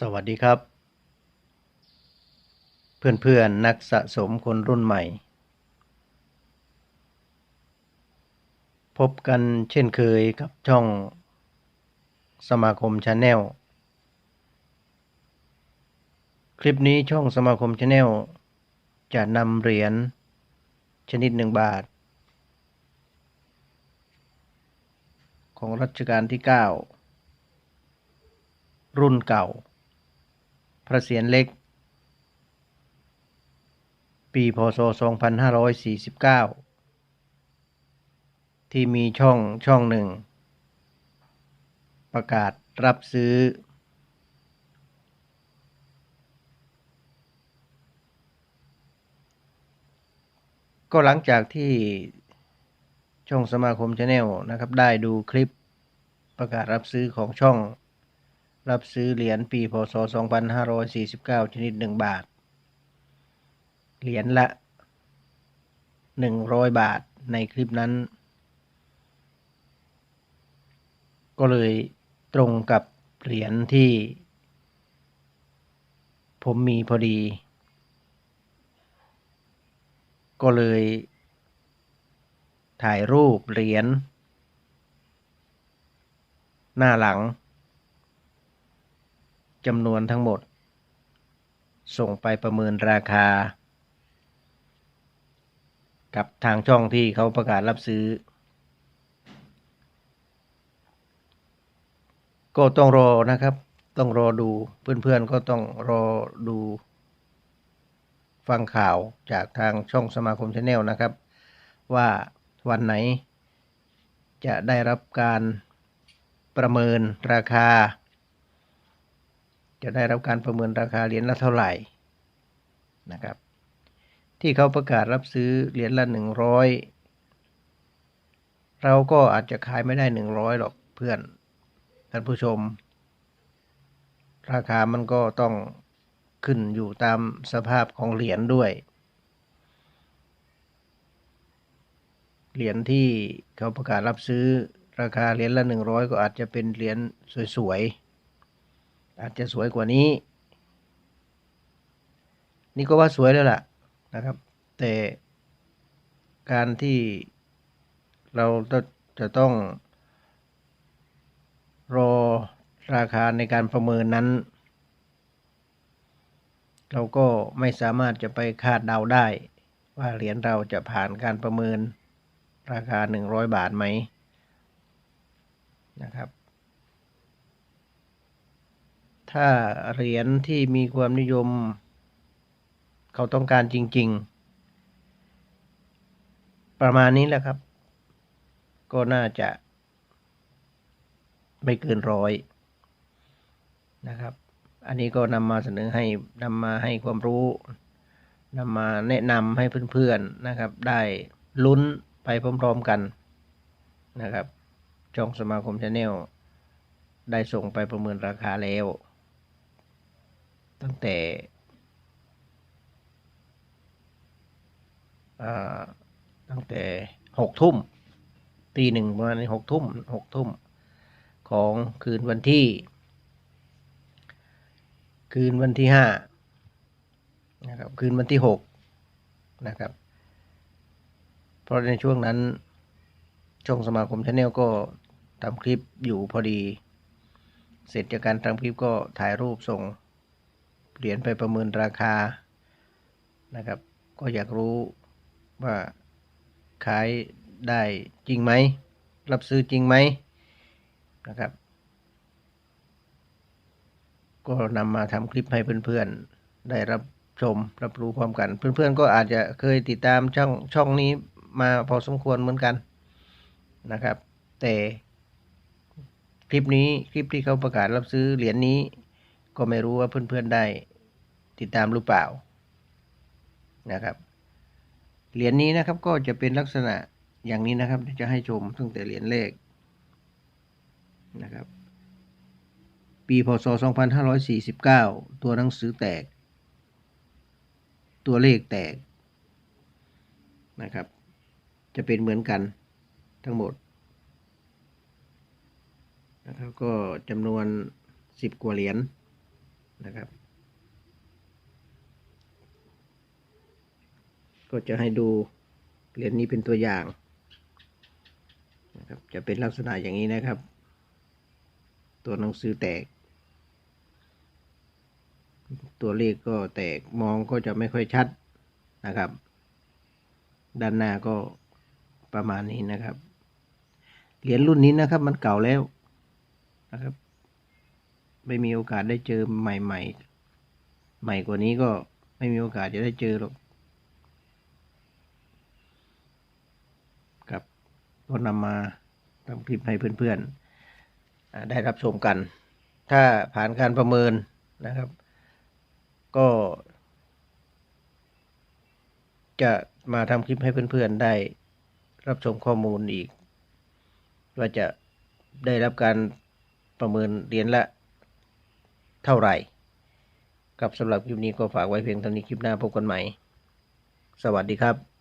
สวัสดีครับ เพื่อนๆนักสะสมคนรุ่นใหม่ พบกันเช่นเคยกับช่องสมาคมชาแนลคลิปนี้ช่องสมาคมชาแนลจะนำเหรียญชนิดหนึ่งบาท ของรัชกาลที่ 9 รุ่นเก่า พระเศียรเล็ก ปีพศ 2549 ที่มีช่องช่องหนึ่ง ประกาศรับซื้อ ก็หลังจากที่ช่องสมาคมชาแนลนะครับ ได้ดูคลิปประกาศรับซื้อของช่อง รับซื้อเหรียญปีพศ 2549 ชนิด 1 บาท เหรียญละ 100 บาทในคลิปนั้น ก็เลยตรงกับเหรียญที่ ผมมีพอดี ก็เลย ถ่ายรูปเหรียญหน้าหลัง จำนวนทั้งหมด ส่งไปประเมินราคา กับทางช่องที่เขาประกาศรับซื้อ ก็ต้องรอนะครับ ต้องรอดูเพื่อนๆก็ต้องรอดูฟังข่าวจากทางช่องสมาคมชาแนลนะครับ ว่าวันไหนจะได้รับการประเมินราคา จะได้รับการประเมินราคาเหรียญละเท่าไหร่นะครับ ที่เขาประกาศรับซื้อเหรียญละหนึ่งร้อยเราก็อาจจะขายไม่ได้หนึ่งร้อยหรอกเพื่อนท่านผู้ชม ราคามันก็ต้องขึ้นอยู่ตามสภาพของเหรียญด้วย เหรียญที่เขาประกาศรับซื้อราคาเหรียญละหนึ่งร้อยก็อาจจะเป็นเหรียญสวยๆ อาจจะสวยกว่านี้ นี่ก็ว่าสวยแล้วล่ะนะครับ แต่การที่เราจะต้องรอราคาในการประเมินนั้น เราก็ไม่สามารถจะไปคาดเดาได้ ว่าเหรียญเราจะผ่านการประเมินราคา 100 บาทไหมนะครับ ถ้าเหรียญที่มีความนิยม เขาต้องการจริง ๆ ประมาณนี้แหละครับ ก็น่าจะ ไม่เกินร้อยนะครับ อันนี้ก็นำมาเสนอให้นำมาให้ความรู้นำมาแนะนำให้เพื่อนๆนะครับ ได้ลุ้นไปพร้อมๆกันนะครับช่องสมาคมชาแนลได้ส่งไปประเมินราคาแล้ว ตั้งแต่ตั้งแต่หกทุ่มตีหนึ่งประมาณหกทุ่มหกทุ่มของคืนวันที่ คืนวันที่ห้านะครับคืนวันที่หกนะครับ เพราะในช่วงนั้น ช่องสมาคมชาแนลก็ทำคลิปอยู่พอดี เสร็จจากการทำคลิปก็ถ่ายรูปส่ง เหรียญไปประเมินราคานะครับ ก็อยากรู้ว่าขายได้จริงไหม รับซื้อจริงไหมนะครับ ก็นำมาทำคลิปให้เพื่อนๆ ได้รับชมรับรู้พร้อมกัน เพื่อนๆ ก็อาจจะเคยติดตามช่องช่องนี้มาพอสมควรเหมือนกันนะครับ แต่คลิปนี้คลิปที่เขาประกาศรับซื้อเหรียญนนี้ ก็ไม่รู้ว่าเพื่อนๆได้ติดตามหรือเปล่านะครับเหรียญนนี้นะครับก็จะเป็นลักษณะอย่างนี้นะครับจะให้ชมตั้งแต่เหรียญเลขนะครับ ปีพศ 2549 ตัวหนังสือแตก ตัวเลขแตกนะครับ จะเป็นเหมือนกันทั้งหมดนะครับก็จำนวน 10 กว่าเหรียญ นะครับ ก็จะให้ดูเหรียญนี้เป็นตัวอย่างนะครับ จะเป็นลักษณะอย่างนี้นะครับ ตัวหนังสือแตก ตัวเลขก็แตกมองก็จะไม่ค่อยชัดนะครับ ด้านหน้าก็ประมาณนี้นะครับ เหรียญรุ่นนี้นะครับมันเก่าแล้วนะครับ ไม่มีโอกาสได้เจอใหม่ๆ ใหม่กว่านี้ก็ไม่มีโอกาสจะได้เจอหรอกครับก็นำมาทำคลิปให้เพื่อนๆ ได้รับชมกัน ถ้าผ่านการประเมินนะครับ ก็ จะมาทำคลิปให้เพื่อนๆ ได้รับชมข้อมูลอีก ว่าจะได้รับการประเมินเรียญละ เท่าไหร่กับสำหรับคลิปนี้ก็ฝากไว้เพียงเท่านี้คลิปหน้าพบกันใหม่ สวัสดีครับ